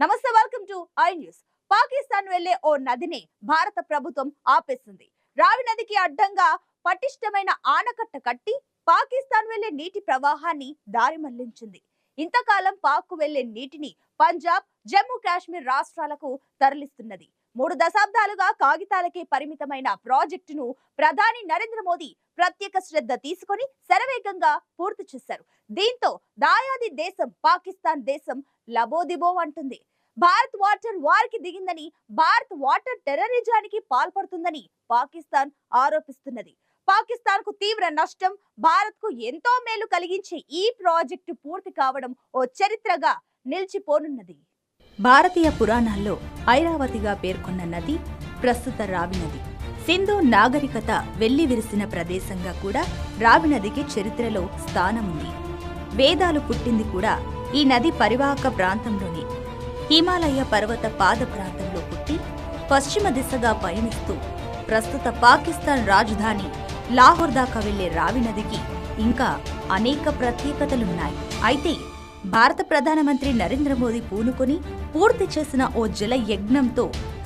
నమస్తే welcome to I news Pakistan వెళ్ళే ఓ నదిని భారత ప్రభుత్వం ఆపేసింది. రావి నదికి అడ్డంగా పటిష్టమైన ఆనకట్ట కట్టి పాకిస్తాన్ వెళ్ళే నీటి ప్రవాహాన్ని దారి మళ్ళించింది. ఇంతకాలం పాక్కు వెళ్ళే నీటిని పంజాబ్ జమ్మూ కాశ్మీర్ రాష్ట్రాలకు తరలిస్తున్నది. మూడు దశాబ్దాలుగా కాగితాలకే పరిమితమైన ప్రాజెక్టును ప్రధాని నరేంద్ర మోదీ ప్రత్యేక శ్రద్ధ తీసుకొని శరవేగంగా పూర్తి చేశారు. దీంతో దాయాది దేశం పాకిస్తాన్ దేశం లబోదిబో అంటుంది. భారత్ వాటర్ వారికి దిగిందని భారత్ వాటర్ టెర్రరిజానికి పాల్పడుతుందని పాకిస్తాన్ ఆరోపిస్తున్నది. పాకిస్తాన్కు తీవ్ర నష్టం భారత్కు ఎంతో మేలు కలిగించే ఈ ప్రాజెక్టు పూర్తి కావడం ఓ చరిత్రగా నిలిచిపోనున్నది. భారతీయ పురాణాల్లో ఐరావతిగా పేర్కొన్న నది ప్రస్తుత రావి నది. సింధు నాగరికత వెళ్ళి విరిసిన ప్రదేశంగా కూడా రావి నదికి చరిత్రలో స్థానముంది. వేదాలు పుట్టింది కూడా ఈ నది పరివాహక ప్రాంతంలోనే. హిమాలయ పర్వత పాద ప్రాంతంలో పుట్టి పశ్చిమ దిశగా పయనిస్తూ ప్రస్తుత పాకిస్తాన్ రాజధాని లాహోర్ దాకా వెళ్ళే రావి నదికి ఇంకా అనేక ప్రత్యేకతలున్నాయి. అయితే భారత ప్రధానమంత్రి నరేంద్ర మోదీ పూనుకొని పూర్తి చేసిన ఓ జల యజ్ఞంతో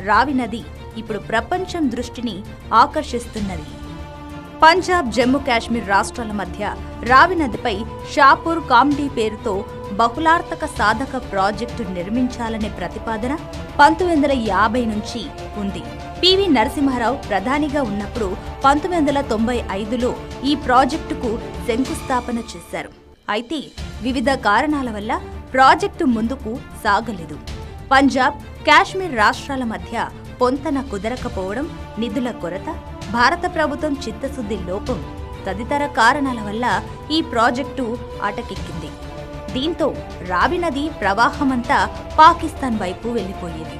రావి నది ఇప్పుడు ప్రపంచం దృష్టిని ఆకర్షిస్తున్నది. పంజాబ్ జమ్మూ కాశ్మీర్ రాష్ట్రాల మధ్య రావి నదిపై షాపూర్ కామ్డీ పేరుతో బహుళార్థక సాధక ప్రాజెక్టు నిర్మించాలనే ప్రతిపాదన పంతొమ్మిది వందల యాభై నుంచి ఉంది. పివి నరసింహారావు ప్రధానిగా ఉన్నప్పుడు పంతొమ్మిది వందల తొంభై ఐదులో ఈ ప్రాజెక్టుకు శంకుస్థాపన చేశారు. అయితే వివిధ కారణాల వల్ల ప్రాజెక్టు ముందుకు సాగలేదు. పంజాబ్ కాశ్మీర్ రాష్ట్రాల మధ్య పొంతన కుదరకపోవడం నిధుల కొరత భారత ప్రభుత్వం చిత్తశుద్ధి లోపం తదితర కారణాల వల్ల ఈ ప్రాజెక్టు అటకెక్కింది. దీంతో రావి నది ప్రవాహమంతా పాకిస్తాన్ వైపు వెళ్ళిపోయేది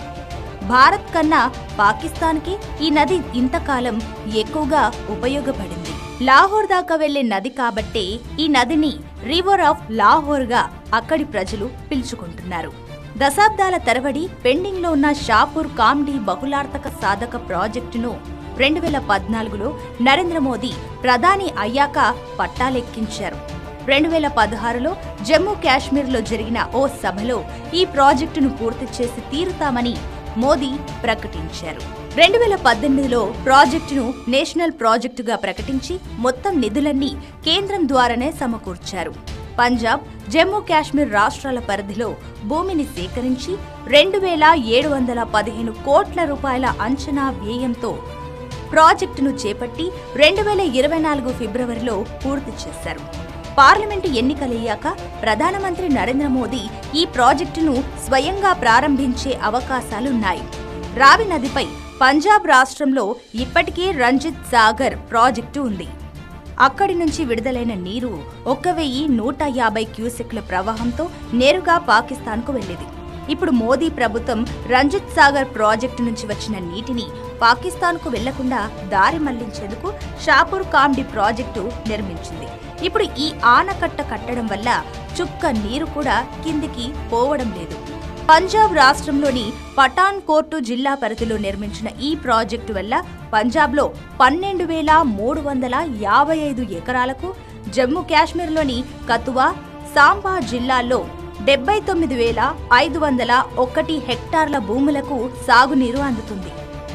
భారత్ కన్నా పాకిస్తాన్కి ఈ నది ఇంతకాలం ఎక్కువగా ఉపయోగపడింది. లాహోర్ దాకా వెళ్ళే నది కాబట్టే ఈ నదిని రివర్ ఆఫ్ లాహోర్గా అక్కడి ప్రజలు పిలుచుకుంటున్నారు. దశాబ్దాల తరబడి పెండింగ్లో ఉన్న షాపూర్ కామ్డీ బహుళార్థక సాధక ప్రాజెక్టును రెండు వేల పద్నాలుగులో నరేంద్ర మోదీ ప్రధాని అయ్యాక పట్టాలెక్కించారు. రెండు వేల పదహారులో జమ్మూ కాశ్మీర్లో జరిగిన ఓ సభలో ఈ ప్రాజెక్టును పూర్తి చేసి తీరుతామని మోదీ ప్రకటించారు. రెండు వేల పద్దెనిమిదిలో ప్రాజెక్టును నేషనల్ ప్రాజెక్టుగా ప్రకటించి మొత్తం నిధులన్నీ కేంద్రం ద్వారానే సమకూర్చారు. పంజాబ్ జమ్మూ కాశ్మీర్ రాష్ట్రాల పరిధిలో భూమిని సేకరించి రెండు వేల ఏడు వందల పదిహేను కోట్ల రూపాయల అంచనా వ్యయంతో ప్రాజెక్టును చేపట్టి రెండు వేల ఇరవై నాలుగు ఫిబ్రవరిలో పూర్తి చేశారు. పార్లమెంటు ఎన్నికలయ్యాక ప్రధానమంత్రి నరేంద్ర మోదీ ఈ ప్రాజెక్టును స్వయంగా ప్రారంభించే అవకాశాలున్నాయి. రావి నదిపై పంజాబ్ రాష్ట్రంలో ఇప్పటికే రంజిత్ సాగర్ ప్రాజెక్టు ఉంది. అక్కడి నుంచి విడుదలైన నీరు ఒక్క వెయ్యి నూట యాభై క్యూసెక్ల ప్రవాహంతో నేరుగా పాకిస్తాన్కు వెళ్ళేది. ఇప్పుడు మోదీ ప్రభుత్వం రంజిత్ సాగర్ ప్రాజెక్టు నుంచి వచ్చిన నీటిని పాకిస్తాన్కు వెళ్ళకుండా దారి మళ్ళించేందుకు షాపూర్ కామ్డి ప్రాజెక్టు నిర్మించింది. ఇప్పుడు ఈ ఆనకట్ట కట్టడం వల్ల చుక్క నీరు కూడా కిందికి పోవడం లేదు. పంజాబ్ రాష్ట్రంలోని పఠాన్ కోర్టు జిల్లా పరిధిలో నిర్మించిన ఈ ప్రాజెక్టు వల్ల పంజాబ్లో పన్నెండు వేల మూడు వందల యాభై ఐదు ఎకరాలకు జమ్మూ కాశ్మీర్లోని కతువా సాంబా జిల్లాల్లో డెబ్బై తొమ్మిది వేల ఐదు వందల ఒకటి హెక్టార్ల భూములకు సాగునీరు అందుతుంది.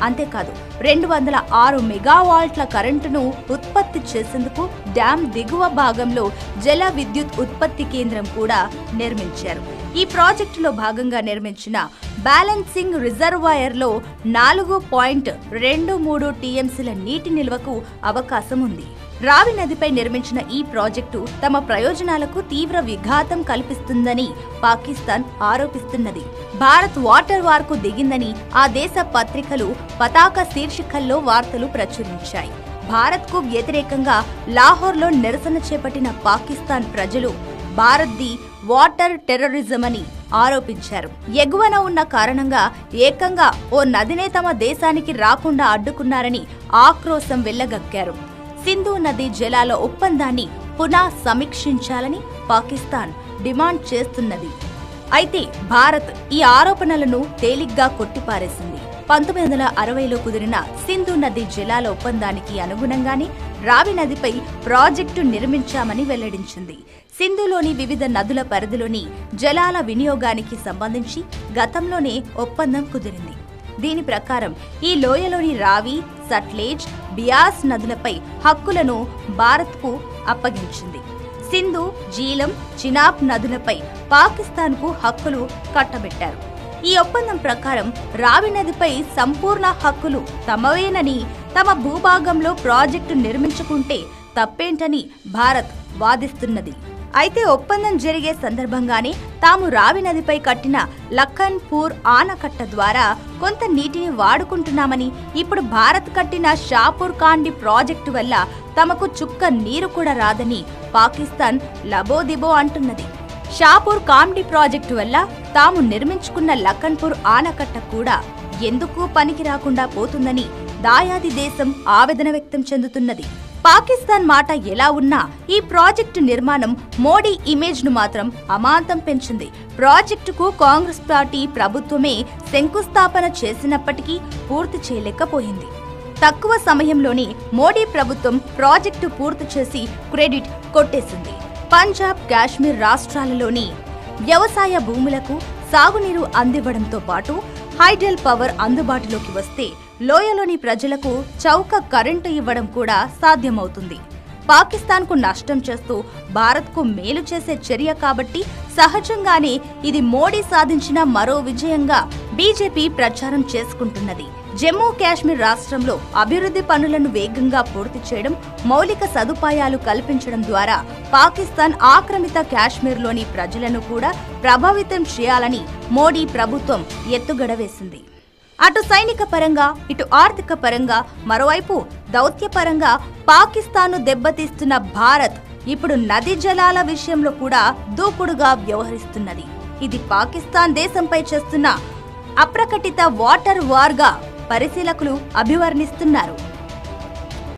అంతేకాదు రెండు వందల ఆరు మెగావాల్ట్ల కరెంటును ఉత్పత్తి చేసేందుకు డ్యాం దిగువ భాగంలో జల విద్యుత్ ఉత్పత్తి కేంద్రం కూడా నిర్మించారు. ఈ ప్రాజెక్టులో భాగంగా నిర్మించిన బ్యాలెన్సింగ్ రిజర్వాయర్లో నాలుగు పాయింట్ రెండు మూడు టీఎంసీల నీటి నిల్వకు అవకాశం ఉంది. రావి నదిపై నిర్మించిన ఈ ప్రాజెక్టు తమ ప్రయోజనాలకు తీవ్ర విఘాతం కల్పిస్తుందని పాకిస్తాన్ ఆరోపిస్తున్నది. భారత్ వాటర్ వార్కు దిగిందని ఆ దేశ పత్రికలు పతాక శీర్షికల్లో వార్తలు ప్రచురించాయి. భారత్కు వ్యతిరేకంగా లాహోర్లో నిరసన చేపట్టిన పాకిస్తాన్ ప్రజలు భారత్ది వాటర్ టెర్రరిజం అని ఆరోపించారు. ఎగువన ఉన్న కారణంగా ఏకంగా ఓ నదినే తమ దేశానికి రాకుండా అడ్డుకున్నారని ఆక్రోశం వెళ్ళగక్కారు సింధు నది జలాల ఒప్పందాన్ని పునః సమీక్షించాలని పాకిస్తాన్ డిమాండ్ చేస్తున్నది. అయితే భారత్ ఈ ఆరోపణలను తేలిగ్గా కొట్టిపారేసింది. పంతొమ్మిది వందల అరవైలో కుదిరిన సింధు నది జలాల ఒప్పందానికి అనుగుణంగానే రావి నదిపై ప్రాజెక్టు నిర్మించామని వెల్లడించింది. సింధులోని వివిధ నదుల పరిధిలోని జలాల వినియోగానికి సంబంధించి గతంలోనే ఒప్పందం కుదిరింది. దీని ప్రకారం ఈ లోయలోని రావి సట్లేజ్ బియాస్ నదులపై హక్కులను భారత్కు అప్పగించింది. సింధు జీలం చినాబ్ నదులపై పాకిస్తాన్కు హక్కులు కట్టబెట్టారు. ఈ ఒప్పందం ప్రకారం రావి నదిపై సంపూర్ణ హక్కులు తమవేనని తమ భూభాగంలో ప్రాజెక్టు నిర్మించుకుంటే తప్పేంటని భారత్ వాదిస్తున్నది. అయితే ఒప్పందం జరిగే సందర్భంగానే తాము రావి నదిపై కట్టిన లఖన్పూర్ ఆనకట్ట ద్వారా కొంత నీటిని వాడుకుంటున్నామని ఇప్పుడు భారత్ కట్టిన షాపూర్ కాండి ప్రాజెక్టు వల్ల తమకు చుక్క నీరు కూడా రాదని పాకిస్తాన్ లబోదిబో అంటున్నది. షాపూర్ కామ్డి ప్రాజెక్టు వల్ల తాము నిర్మించుకున్న లఖన్పూర్ ఆనకట్ట కూడా ఎందుకు పనికి రాకుండా పోతుందని దాయాది దేశం ఆవేదన వ్యక్తం చెందుతున్నది. పాకిస్తాన్ మాట ఎలా ఉన్నా ఈ ప్రాజెక్టు నిర్మాణం మోడీ ఇమేజ్ను మాత్రం అమాంతం పెంచింది. ప్రాజెక్టుకు కాంగ్రెస్ పార్టీ ప్రభుత్వమే శంకుస్థాపన చేసినప్పటికీ పూర్తి చేయలేకపోయింది. తక్కువ సమయంలోనే మోడీ ప్రభుత్వం ప్రాజెక్టు పూర్తి చేసి క్రెడిట్ కొట్టేసింది. పంజాబ్ కాశ్మీర్ రాష్ట్రాలలోని వ్యవసాయ భూములకు సాగునీరు అందివ్వడంతో పాటు హైడెల్ పవర్ అందుబాటులోకి వస్తే లోయలోని ప్రజలకు చౌక కరెంటు ఇవ్వడం కూడా సాధ్యమవుతుంది. పాకిస్తాన్కు నష్టం చేస్తూ భారత్కు మేలు చేసే చర్య కాబట్టి సహజంగానే ఇది మోడీ సాధించిన మరో విజయంగా బీజేపీ ప్రచారం చేసుకుంటున్నది. జమ్మూ కాశ్మీర్ రాష్ట్రంలో అభివృద్ధి పనులను వేగంగా పూర్తి చేయడం మౌలిక సదుపాయాలు కల్పించడం ద్వారా పాకిస్తాన్ ఆక్రమిత కాశ్మీర్లోని ప్రజలను కూడా ప్రభావితం చేయాలని మోడీ ప్రభుత్వం ఎత్తుగడ వేసింది అటు సైనిక పరంగా ఇటు ఆర్థిక పరంగా మరోవైపు దౌత్యపరంగా పాకిస్తాన్ను దెబ్బతీస్తున్న భారత్ ఇప్పుడు నది జలాల విషయంలో కూడా దూకుడుగా వ్యవహరిస్తున్నది. ఇది పాకిస్తాన్ దేశంపై చేస్తున్న అప్రకటిత వాటర్ వార్గా పరిశీలకులు అభివర్ణిస్తున్నారు.